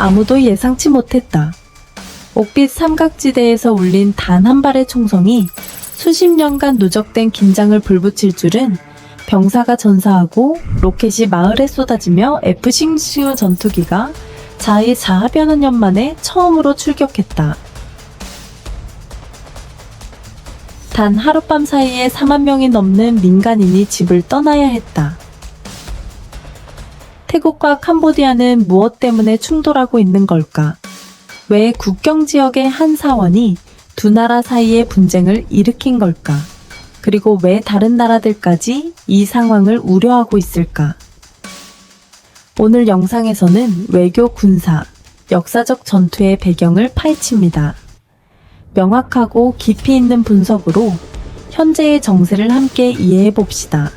아무도 예상치 못했다. 옥빛 삼각지대에서 울린 단 한 발의 총성이 수십 년간 누적된 긴장을 불붙일 줄은 병사가 전사하고 로켓이 마을에 쏟아지며 F-16 전투기가 자의 자하변한 년 만에 처음으로 출격했다. 단 하룻밤 사이에 4만 명이 넘는 민간인이 집을 떠나야 했다. 태국과 캄보디아는 무엇 때문에 충돌하고 있는 걸까? 왜 국경 지역의 한 사원이 두 나라 사이의 분쟁을 일으킨 걸까? 그리고 왜 다른 나라들까지 이 상황을 우려하고 있을까? 오늘 영상에서는 외교 군사, 역사적 전투의 배경을 파헤칩니다. 명확하고 깊이 있는 분석으로 현재의 정세를 함께 이해해 봅시다.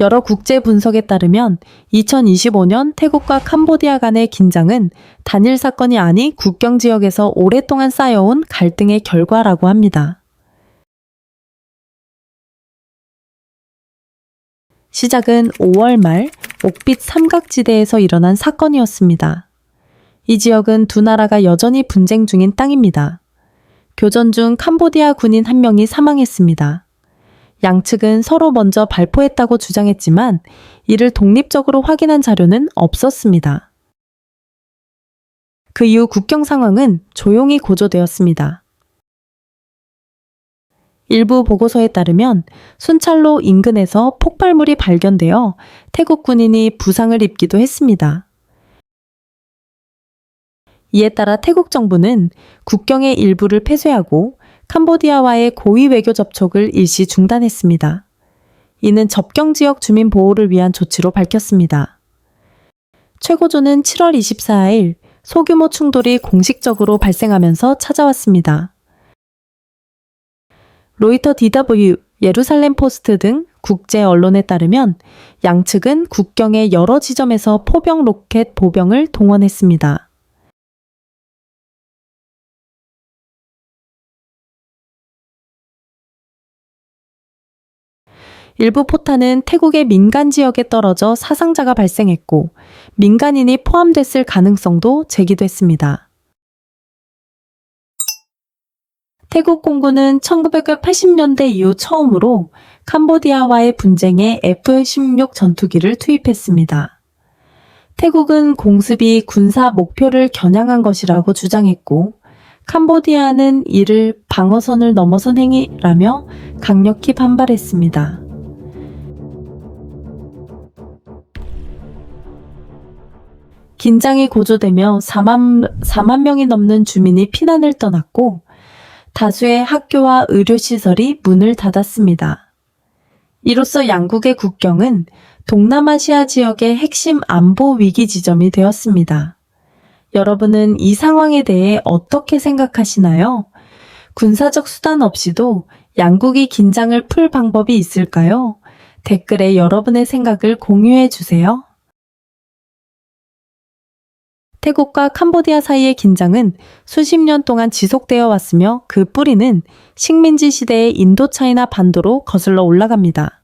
여러 국제 분석에 따르면 2025년 태국과 캄보디아 간의 긴장은 단일 사건이 아닌 국경 지역에서 오랫동안 쌓여온 갈등의 결과라고 합니다. 시작은 5월 말 옥빛 삼각지대에서 일어난 사건이었습니다. 이 지역은 두 나라가 여전히 분쟁 중인 땅입니다. 교전 중 캄보디아 군인 한 명이 사망했습니다. 양측은 서로 먼저 발포했다고 주장했지만 이를 독립적으로 확인한 자료는 없었습니다. 그 이후 국경 상황은 조용히 고조되었습니다. 일부 보고서에 따르면 순찰로 인근에서 폭발물이 발견되어 태국 군인이 부상을 입기도 했습니다. 이에 따라 태국 정부는 국경의 일부를 폐쇄하고 캄보디아와의 고위 외교 접촉을 일시 중단했습니다. 이는 접경 지역 주민 보호를 위한 조치로 밝혔습니다. 최고조는 7월 24일 소규모 충돌이 공식적으로 발생하면서 찾아왔습니다. 로이터 DW, 예루살렘 포스트 등 국제 언론에 따르면 양측은 국경의 여러 지점에서 포병 로켓 보병을 동원했습니다. 일부 포탄은 태국의 민간 지역에 떨어져 사상자가 발생했고 민간인이 포함됐을 가능성도 제기됐습니다. 태국 공군은 1980년대 이후 처음으로 캄보디아와의 분쟁에 F-16 전투기를 투입했습니다. 태국은 공습이 군사 목표를 겨냥한 것이라고 주장했고 캄보디아는 이를 방어선을 넘어선 행위라며 강력히 반발했습니다. 긴장이 고조되며 4만, 4만 명이 넘는 주민이 피난을 떠났고 다수의 학교와 의료시설이 문을 닫았습니다. 이로써 양국의 국경은 동남아시아 지역의 핵심 안보 위기 지점이 되었습니다. 여러분은 이 상황에 대해 어떻게 생각하시나요? 군사적 수단 없이도 양국이 긴장을 풀 방법이 있을까요? 댓글에 여러분의 생각을 공유해 주세요. 태국과 캄보디아 사이의 긴장은 수십 년 동안 지속되어 왔으며 그 뿌리는 식민지 시대의 인도차이나 반도로 거슬러 올라갑니다.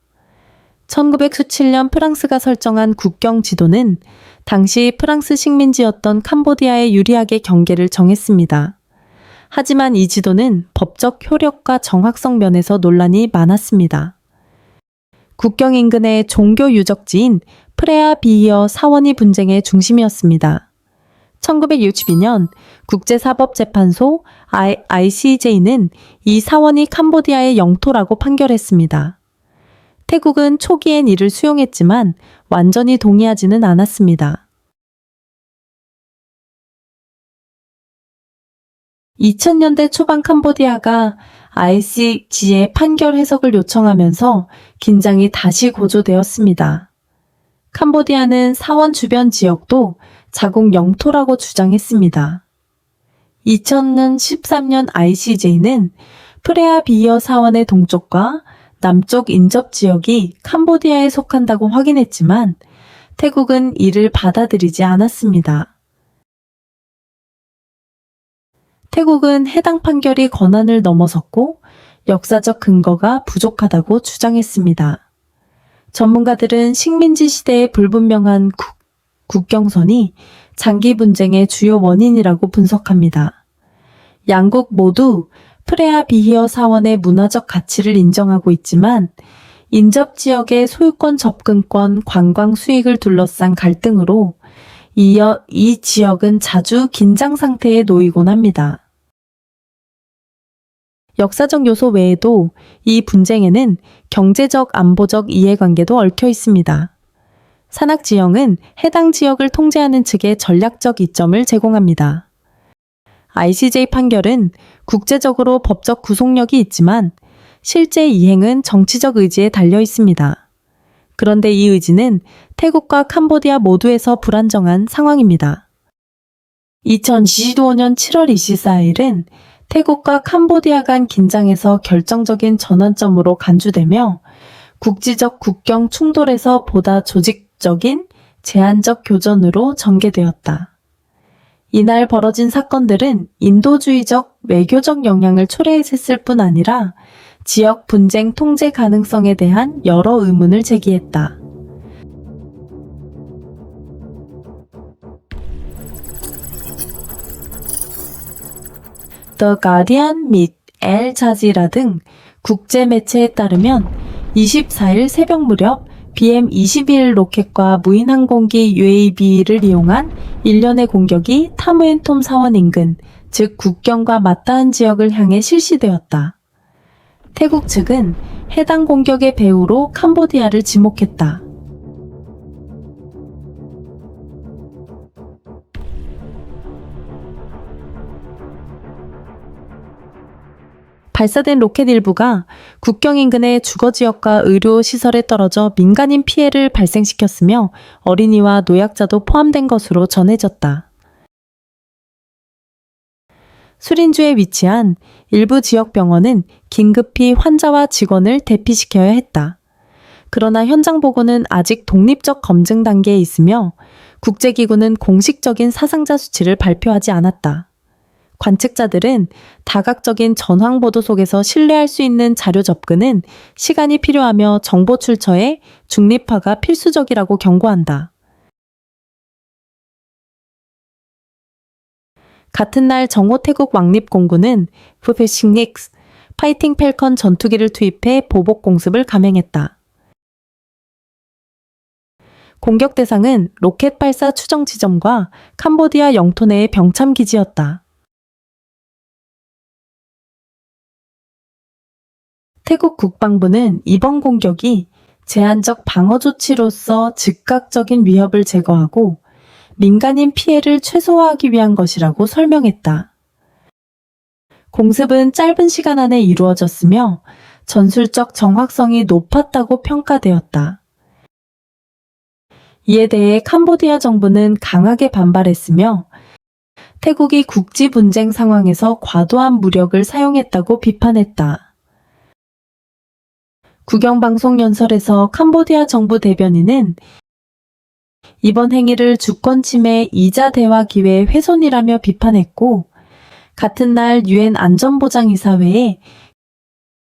1917년 프랑스가 설정한 국경 지도는 당시 프랑스 식민지였던 캄보디아에 유리하게 경계를 정했습니다. 하지만 이 지도는 법적 효력과 정확성 면에서 논란이 많았습니다. 국경 인근의 종교 유적지인 프레아 비이어 사원이 분쟁의 중심이었습니다. 1962년 국제사법재판소 ICJ는 이 사원이 캄보디아의 영토라고 판결했습니다. 태국은 초기엔 이를 수용했지만 완전히 동의하지는 않았습니다. 2000년대 초반 캄보디아가 ICJ의 판결 해석을 요청하면서 긴장이 다시 고조되었습니다. 캄보디아는 사원 주변 지역도 자국 영토라고 주장했습니다. 2013년 ICJ는 프레아 비어 사원의 동쪽과 남쪽 인접 지역이 캄보디아에 속한다고 확인했지만 태국은 이를 받아들이지 않았습니다. 태국은 해당 판결이 권한을 넘어섰고 역사적 근거가 부족하다고 주장했습니다. 전문가들은 식민지 시대의 불분명한 국, 국경선이 장기 분쟁의 주요 원인이라고 분석합니다. 양국 모두 프레아 비히어 사원의 문화적 가치를 인정하고 있지만 인접 지역의 소유권 접근권, 관광 수익을 둘러싼 갈등으로 이어 이 지역은 자주 긴장 상태에 놓이곤 합니다. 역사적 요소 외에도 이 분쟁에는 경제적, 안보적 이해관계도 얽혀 있습니다. 산악지형은 해당 지역을 통제하는 측에 전략적 이점을 제공합니다. ICJ 판결은 국제적으로 법적 구속력이 있지만 실제 이행은 정치적 의지에 달려 있습니다. 그런데 이 의지는 태국과 캄보디아 모두에서 불안정한 상황입니다. 2025년 7월 24일은 태국과 캄보디아 간 긴장에서 결정적인 전환점으로 간주되며 국지적 국경 충돌에서 보다 조직 적인 제한적 교전으로 전개되었다. 이날 벌어진 사건들은 인도주의적 외교적 영향을 초래했을 뿐 아니라 지역 분쟁 통제 가능성에 대한 여러 의문을 제기했다. The Guardian 및엘 자지라 등 국제 매체에 따르면 24일 새벽 무렵 BM-21 로켓과 무인 항공기 UAV를 이용한 일련의 공격이 타무엔톰 사원 인근, 즉 국경과 맞닿은 지역을 향해 실시되었다. 태국 측은 해당 공격의 배후로 캄보디아를 지목했다. 발사된 로켓 일부가 국경 인근의 주거 지역과 의료 시설에 떨어져 민간인 피해를 발생시켰으며 어린이와 노약자도 포함된 것으로 전해졌다. 수린주에 위치한 일부 지역 병원은 긴급히 환자와 직원을 대피시켜야 했다. 그러나 현장 보고는 아직 독립적 검증 단계에 있으며 국제기구는 공식적인 사상자 수치를 발표하지 않았다. 관측자들은 다각적인 전황 보도 속에서 신뢰할 수 있는 자료 접근은 시간이 필요하며 정보 출처에 중립화가 필수적이라고 경고한다. 같은 날 정호 태국 왕립공군은 푸페싱닉스 파이팅 펠컨 전투기를 투입해 보복 공습을 감행했다. 공격 대상은 로켓 발사 추정 지점과 캄보디아 영토 내의 병참 기지였다. 태국 국방부는 이번 공격이 제한적 방어 조치로서 즉각적인 위협을 제거하고 민간인 피해를 최소화하기 위한 것이라고 설명했다. 공습은 짧은 시간 안에 이루어졌으며 전술적 정확성이 높았다고 평가되었다. 이에 대해 캄보디아 정부는 강하게 반발했으며 태국이 국지 분쟁 상황에서 과도한 무력을 사용했다고 비판했다. 국영방송 연설에서 캄보디아 정부 대변인은 이번 행위를 주권 침해 이자 대화 기회 훼손이라며 비판했고 같은 날 유엔 안전보장이사회에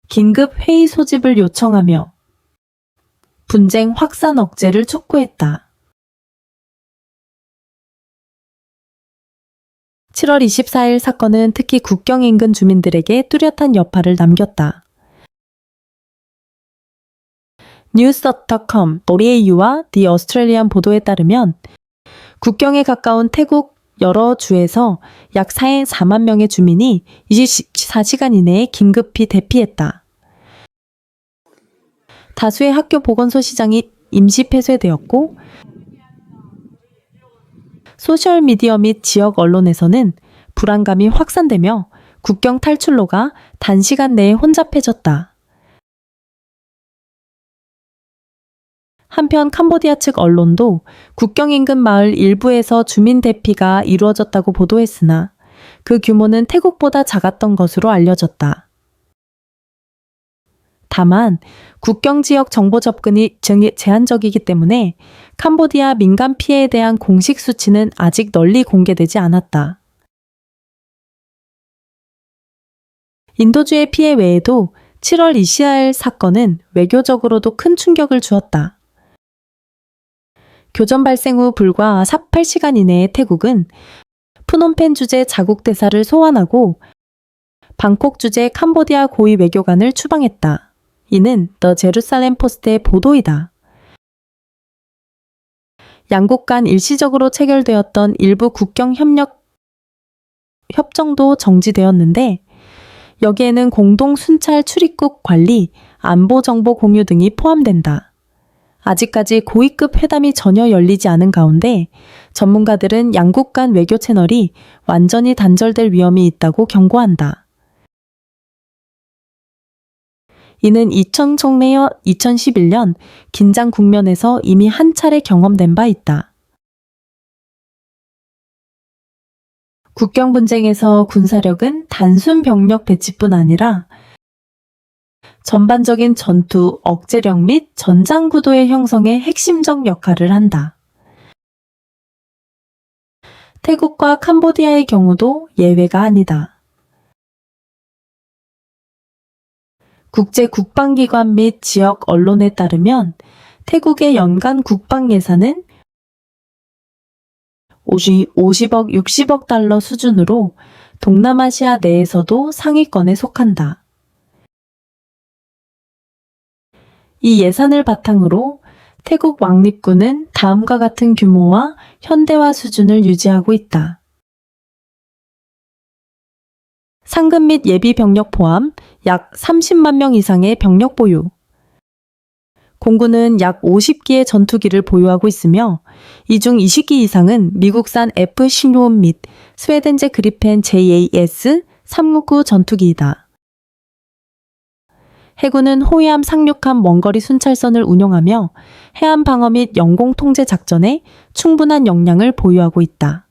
긴급 회의 소집을 요청하며 분쟁 확산 억제를 촉구했다. 7월 24일 사건은 특히 국경 인근 주민들에게 뚜렷한 여파를 남겼다. 뉴스.com 노리에이유와 디 어스트레리안 보도에 따르면 국경에 가까운 태국 여러 주에서 약 4만 명의 주민이 24시간 이내에 긴급히 대피했다. 다수의 학교 보건소 시장이 임시 폐쇄되었고 소셜 미디어 및 지역 언론에서는 불안감이 확산되며 국경 탈출로가 단시간 내에 혼잡해졌다. 한편 캄보디아 측 언론도 국경 인근 마을 일부에서 주민 대피가 이루어졌다고 보도했으나 그 규모는 태국보다 작았던 것으로 알려졌다. 다만 국경 지역 정보 접근이 제한적이기 때문에 캄보디아 민간 피해에 대한 공식 수치는 아직 널리 공개되지 않았다. 인도주의 피해 외에도 7월 이시아엘 사건은 외교적으로도 큰 충격을 주었다. 교전 발생 후 불과 48시간 이내에 태국은 푸놈펜 주재 자국 대사를 소환하고 방콕 주재 캄보디아 고위 외교관을 추방했다. 이는 더 제루살렘 포스트의 보도이다. 양국 간 일시적으로 체결되었던 일부 국경 협력 협정도 정지되었는데 여기에는 공동 순찰 출입국 관리, 안보 정보 공유 등이 포함된다. 아직까지 고위급 회담이 전혀 열리지 않은 가운데 전문가들은 양국 간 외교 채널이 완전히 단절될 위험이 있다고 경고한다. 이는 2000 총매여 2011년 긴장 국면에서 이미 한 차례 경험된 바 있다. 국경 분쟁에서 군사력은 단순 병력 배치뿐 아니라 전반적인 전투, 억제력 및 전장 구도의 형성에 핵심적 역할을 한다. 태국과 캄보디아의 경우도 예외가 아니다. 국제 국방기관 및 지역 언론에 따르면 태국의 연간 국방 예산은 50, 50억, 60억 달러 수준으로 동남아시아 내에서도 상위권에 속한다. 이 예산을 바탕으로 태국 왕립군은 다음과 같은 규모와 현대화 수준을 유지하고 있다. 상급 및 예비 병력 포함 약 30만 명 이상의 병력 보유. 공군은 약 50기의 전투기를 보유하고 있으며 이 중 20기 이상은 미국산 F-16 및 스웨덴제 그리펜 JAS 369 전투기이다. 해군은 호위함 상륙함 원거리 순찰선을 운용하며 해안 방어 및 영공 통제 작전에 충분한 역량을 보유하고 있다.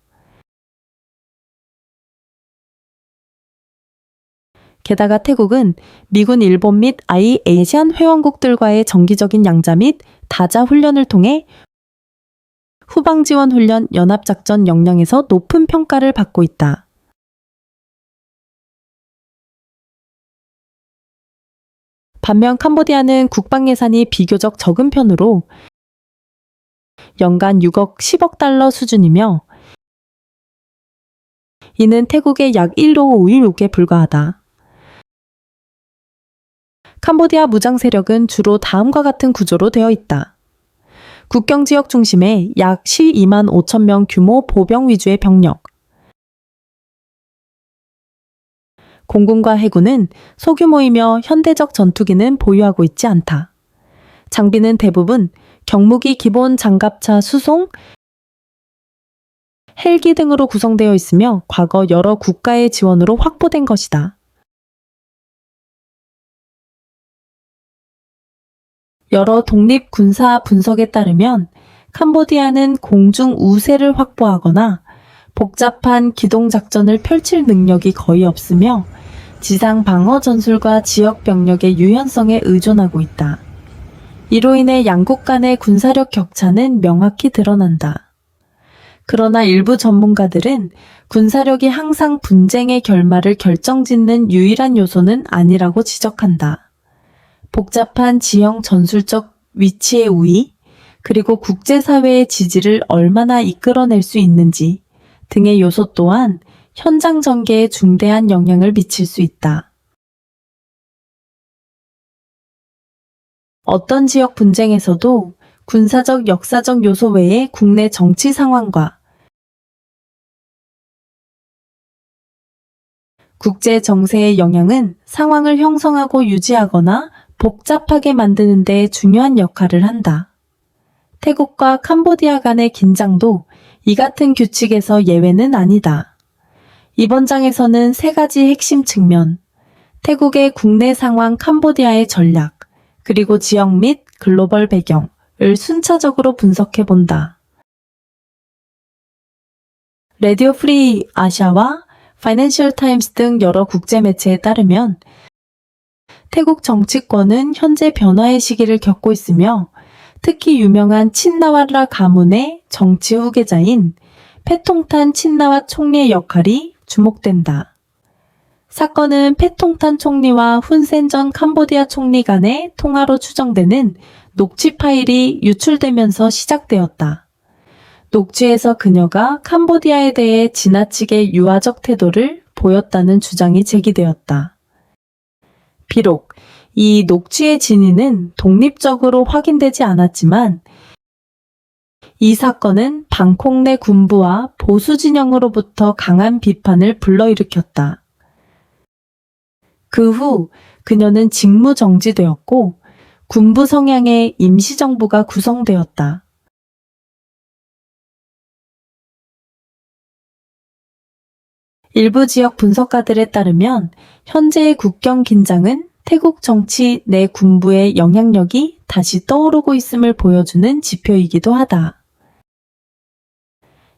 게다가 태국은 미군, 일본 및 아이아시안 회원국들과의 정기적인 양자 및 다자 훈련을 통해 후방 지원 훈련 연합작전 역량에서 높은 평가를 받고 있다. 반면 캄보디아는 국방 예산이 비교적 적은 편으로 연간 6억 10억 달러 수준이며 이는 태국의 약 1로 516에 불과하다. 캄보디아 무장 세력은 주로 다음과 같은 구조로 되어 있다. 국경 지역 중심에 약 12만 5천 명 규모 보병 위주의 병력. 공군과 해군은 소규모이며 현대적 전투기는 보유하고 있지 않다. 장비는 대부분 경무기 기본 장갑차 수송, 헬기 등으로 구성되어 있으며 과거 여러 국가의 지원으로 확보된 것이다. 여러 독립 군사 분석에 따르면 캄보디아는 공중 우세를 확보하거나 복잡한 기동 작전을 펼칠 능력이 거의 없으며 지상 방어 전술과 지역 병력의 유연성에 의존하고 있다. 이로 인해 양국 간의 군사력 격차는 명확히 드러난다. 그러나 일부 전문가들은 군사력이 항상 분쟁의 결말을 결정짓는 유일한 요소는 아니라고 지적한다. 복잡한 지형 전술적 위치의 우위, 그리고 국제사회의 지지를 얼마나 이끌어낼 수 있는지 등의 요소 또한 현장 전개에 중대한 영향을 미칠 수 있다. 어떤 지역 분쟁에서도 군사적 역사적 요소 외에 국내 정치 상황과 국제 정세의 영향은 상황을 형성하고 유지하거나 복잡하게 만드는 데 중요한 역할을 한다. 태국과 캄보디아 간의 긴장도 이 같은 규칙에서 예외는 아니다. 이번 장에서는 세 가지 핵심 측면, 태국의 국내 상황 캄보디아의 전략, 그리고 지역 및 글로벌 배경을 순차적으로 분석해 본다. 레디오 프리 아시아와 파이낸셜 타임스 등 여러 국제 매체에 따르면 태국 정치권은 현재 변화의 시기를 겪고 있으며 특히 유명한 친나와라 가문의 정치 후계자인 패통탄 친나와 총리의 역할이 주목된다. 사건은 패통탄 총리와 훈센 전 캄보디아 총리 간의 통화로 추정되는 녹취 파일이 유출되면서 시작되었다. 녹취에서 그녀가 캄보디아에 대해 지나치게 유화적 태도를 보였다는 주장이 제기되었다. 비록 이 녹취의 진위는 독립적으로 확인되지 않았지만 이 사건은 방콕 내 군부와 보수 진영으로부터 강한 비판을 불러일으켰다. 그 후 그녀는 직무 정지되었고 군부 성향의 임시정부가 구성되었다. 일부 지역 분석가들에 따르면 현재의 국경 긴장은 태국 정치 내 군부의 영향력이 다시 떠오르고 있음을 보여주는 지표이기도 하다.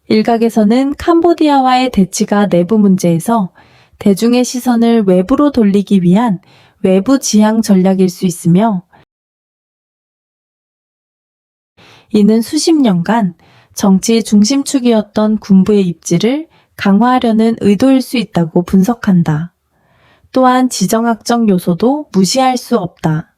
일각에서는 캄보디아와의 대치가 내부 문제에서 대중의 시선을 외부로 돌리기 위한 외부 지향 전략일 수 있으며 이는 수십 년간 정치 중심축이었던 군부의 입지를 강화하려는 의도일 수 있다고 분석한다. 또한 지정학적 요소도 무시할 수 없다.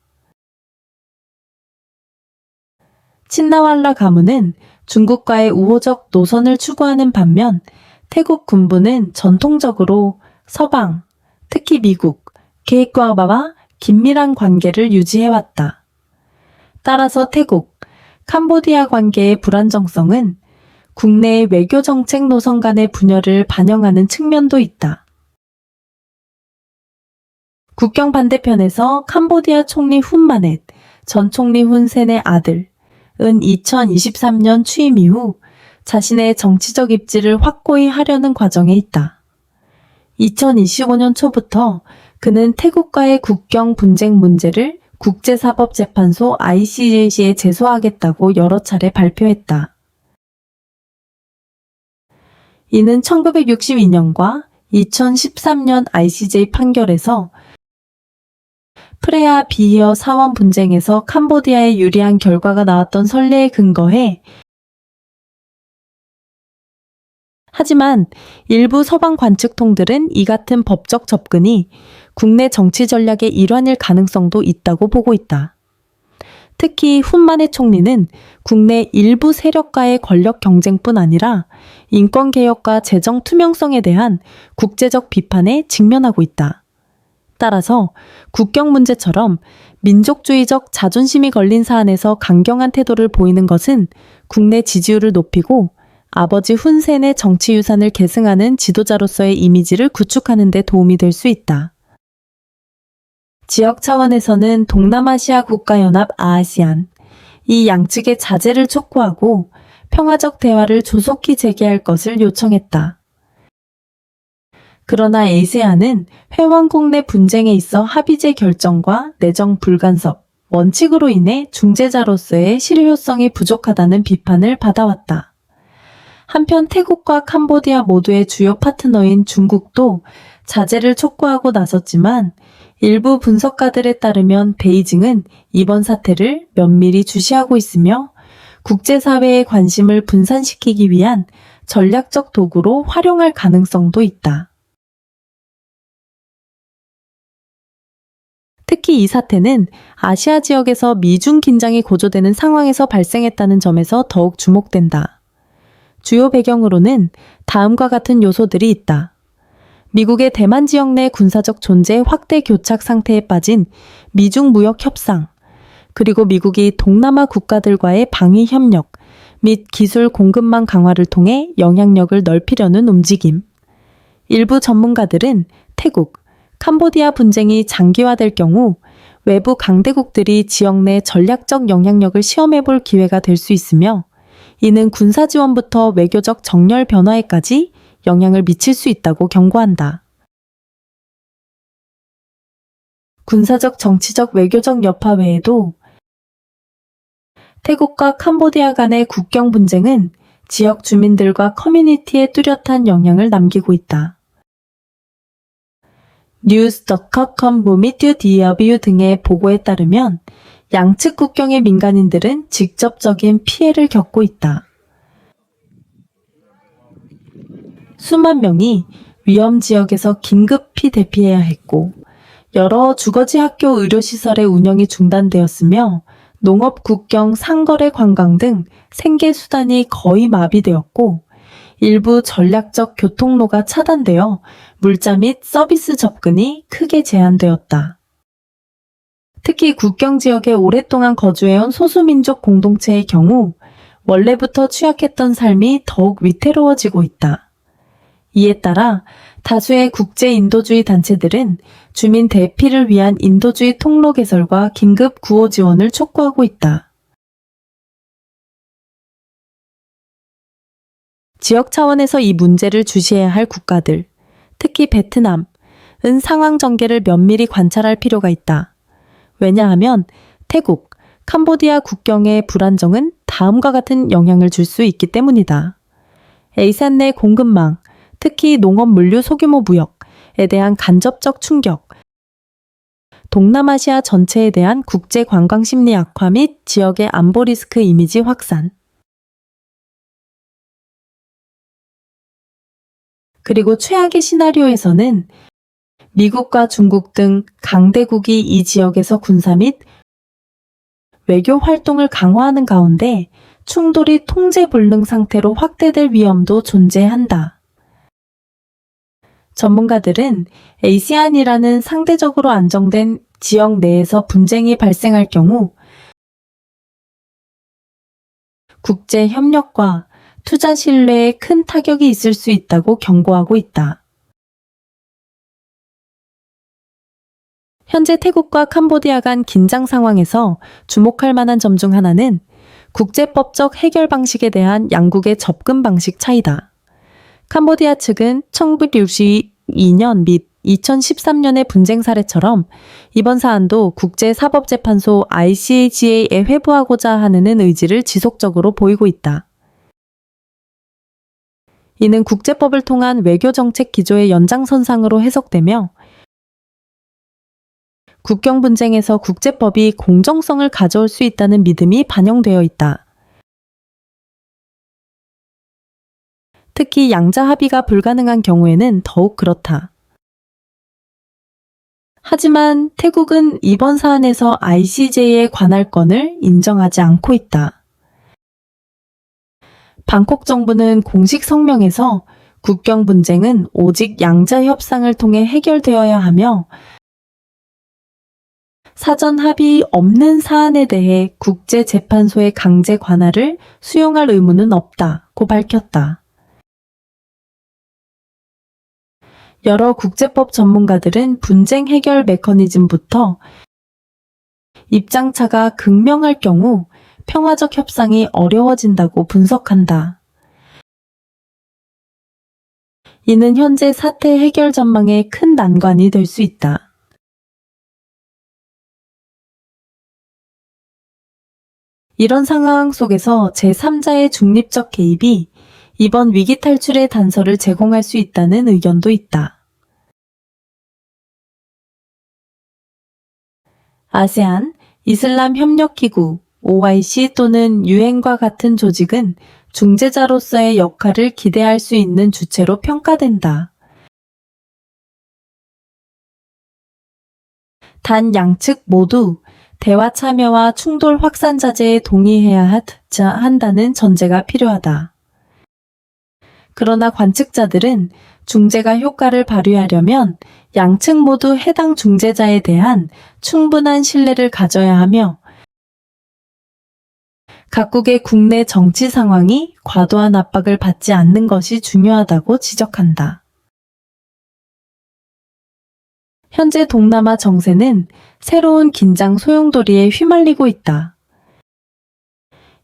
친나왈라 가문은 중국과의 우호적 노선을 추구하는 반면 태국 군부는 전통적으로 서방, 특히 미국, 계획과와 긴밀한 관계를 유지해왔다. 따라서 태국, 캄보디아 관계의 불안정성은 국내의 외교 정책 노선 간의 분열을 반영하는 측면도 있다. 국경 반대편에서 캄보디아 총리 훈마넷, 전 총리 훈센의 아들은 2023년 취임 이후 자신의 정치적 입지를 확고히 하려는 과정에 있다. 2025년 초부터 그는 태국과의 국경 분쟁 문제를 국제사법재판소 ICJ에 제소하겠다고 여러 차례 발표했다. 이는 1962년과 2013년 ICJ 판결에서 프레아 비히어 사원 분쟁에서 캄보디아에 유리한 결과가 나왔던 선례에 근거해 하지만 일부 서방 관측통들은 이 같은 법적 접근이 국내 정치 전략의 일환일 가능성도 있다고 보고 있다. 특히 훈만의 총리는 국내 일부 세력과의 권력 경쟁뿐 아니라 인권 개혁과 재정 투명성에 대한 국제적 비판에 직면하고 있다. 따라서 국경 문제처럼 민족주의적 자존심이 걸린 사안에서 강경한 태도를 보이는 것은 국내 지지율을 높이고 아버지 훈센의 정치 유산을 계승하는 지도자로서의 이미지를 구축하는 데 도움이 될 수 있다. 지역 차원에서는 동남아시아 국가연합 아시안, 이 양측의 자제를 촉구하고 평화적 대화를 조속히 재개할 것을 요청했다. 그러나 에세아는 회원국 내 분쟁에 있어 합의제 결정과 내정 불간섭, 원칙으로 인해 중재자로서의 실효성이 부족하다는 비판을 받아왔다. 한편 태국과 캄보디아 모두의 주요 파트너인 중국도 자제를 촉구하고 나섰지만 일부 분석가들에 따르면 베이징은 이번 사태를 면밀히 주시하고 있으며 국제사회의 관심을 분산시키기 위한 전략적 도구로 활용할 가능성도 있다. 특히 이 사태는 아시아 지역에서 미중 긴장이 고조되는 상황에서 발생했다는 점에서 더욱 주목된다. 주요 배경으로는 다음과 같은 요소들이 있다. 미국의 대만 지역 내 군사적 존재 확대 교착 상태에 빠진 미중 무역 협상, 그리고 미국이 동남아 국가들과의 방위 협력 및 기술 공급망 강화를 통해 영향력을 넓히려는 움직임. 일부 전문가들은 태국, 캄보디아 분쟁이 장기화될 경우 외부 강대국들이 지역 내 전략적 영향력을 시험해 볼 기회가 될 수 있으며 이는 군사 지원부터 외교적 정렬 변화에까지 영향을 미칠 수 있다고 경고한다. 군사적, 정치적, 외교적 여파 외에도 태국과 캄보디아 간의 국경 분쟁은 지역 주민들과 커뮤니티에 뚜렷한 영향을 남기고 있다. 뉴스.com 무미튜 디어뷰 등의 보고에 따르면 양측 국경의 민간인들은 직접적인 피해를 겪고 있다. 수만 명이 위험 지역에서 긴급히 대피해야 했고, 여러 주거지 학교 의료시설의 운영이 중단되었으며, 농업 국경 상거래 관광 등 생계 수단이 거의 마비되었고, 일부 전략적 교통로가 차단되어 물자 및 서비스 접근이 크게 제한되었다. 특히 국경 지역에 오랫동안 거주해온 소수민족 공동체의 경우 원래부터 취약했던 삶이 더욱 위태로워지고 있다. 이에 따라 다수의 국제 인도주의 단체들은 주민 대피를 위한 인도주의 통로 개설과 긴급 구호 지원을 촉구하고 있다. 지역 차원에서 이 문제를 주시해야 할 국가들, 특히 베트남은 상황 전개를 면밀히 관찰할 필요가 있다. 왜냐하면 태국, 캄보디아 국경의 불안정은 다음과 같은 영향을 줄 수 있기 때문이다. 에이산 내 공급망, 특히 농업 물류 소규모 무역에 대한 간접적 충격, 동남아시아 전체에 대한 국제 관광 심리 악화 및 지역의 안보 리스크 이미지 확산, 그리고 최악의 시나리오에서는 미국과 중국 등 강대국이 이 지역에서 군사 및 외교 활동을 강화하는 가운데 충돌이 통제 불능 상태로 확대될 위험도 존재한다. 전문가들은 ASEAN이라는 상대적으로 안정된 지역 내에서 분쟁이 발생할 경우 국제 협력과 투자 신뢰에 큰 타격이 있을 수 있다고 경고하고 있다. 현재 태국과 캄보디아 간 긴장 상황에서 주목할 만한 점 중 하나는 국제법적 해결 방식에 대한 양국의 접근 방식 차이다. 캄보디아 측은 1962년 및 2013년의 분쟁 사례처럼 이번 사안도 국제사법재판소 ICAGA에 회부하고자 하는 의지를 지속적으로 보이고 있다. 이는 국제법을 통한 외교정책 기조의 연장선상으로 해석되며 국경 분쟁에서 국제법이 공정성을 가져올 수 있다는 믿음이 반영되어 있다. 특히 양자 합의가 불가능한 경우에는 더욱 그렇다. 하지만 태국은 이번 사안에서 ICJ의 관할 권을 인정하지 않고 있다. 방콕 정부는 공식 성명에서 국경 분쟁은 오직 양자 협상을 통해 해결되어야 하며 사전 합의 없는 사안에 대해 국제재판소의 강제 관할을 수용할 의무는 없다고 밝혔다. 여러 국제법 전문가들은 분쟁 해결 메커니즘부터 입장차가 극명할 경우 평화적 협상이 어려워진다고 분석한다. 이는 현재 사태 해결 전망에 큰 난관이 될 수 있다. 이런 상황 속에서 제3자의 중립적 개입이 이번 위기 탈출의 단서를 제공할 수 있다는 의견도 있다. 아세안, 이슬람 협력기구, OIC 또는 유엔과 같은 조직은 중재자로서의 역할을 기대할 수 있는 주체로 평가된다. 단 양측 모두 대화 참여와 충돌 확산 자제에 동의해야 한다는 전제가 필요하다. 그러나 관측자들은 중재가 효과를 발휘하려면 양측 모두 해당 중재자에 대한 충분한 신뢰를 가져야 하며 각국의 국내 정치 상황이 과도한 압박을 받지 않는 것이 중요하다고 지적한다. 현재 동남아 정세는 새로운 긴장 소용돌이에 휘말리고 있다.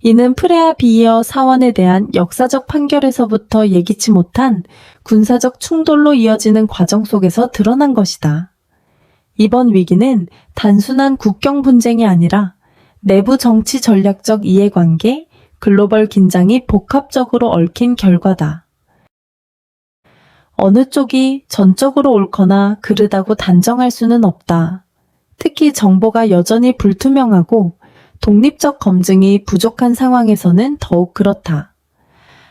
이는 프레아 비어 사원에 대한 역사적 판결에서부터 예기치 못한 군사적 충돌로 이어지는 과정 속에서 드러난 것이다. 이번 위기는 단순한 국경 분쟁이 아니라 내부 정치 전략적 이해관계, 글로벌 긴장이 복합적으로 얽힌 결과다. 어느 쪽이 전적으로 옳거나 그르다고 단정할 수는 없다. 특히 정보가 여전히 불투명하고 독립적 검증이 부족한 상황에서는 더욱 그렇다.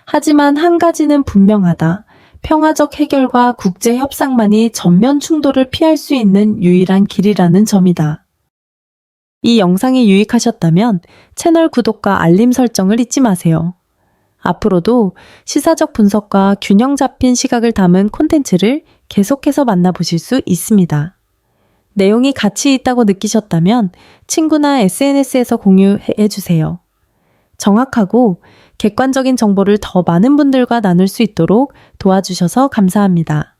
하지만 한 가지는 분명하다. 평화적 해결과 국제 협상만이 전면 충돌을 피할 수 있는 유일한 길이라는 점이다. 이 영상이 유익하셨다면 채널 구독과 알림 설정을 잊지 마세요. 앞으로도 시사적 분석과 균형 잡힌 시각을 담은 콘텐츠를 계속해서 만나보실 수 있습니다. 내용이 가치 있다고 느끼셨다면 친구나 SNS에서 공유해 주세요. 정확하고 객관적인 정보를 더 많은 분들과 나눌 수 있도록 도와주셔서 감사합니다.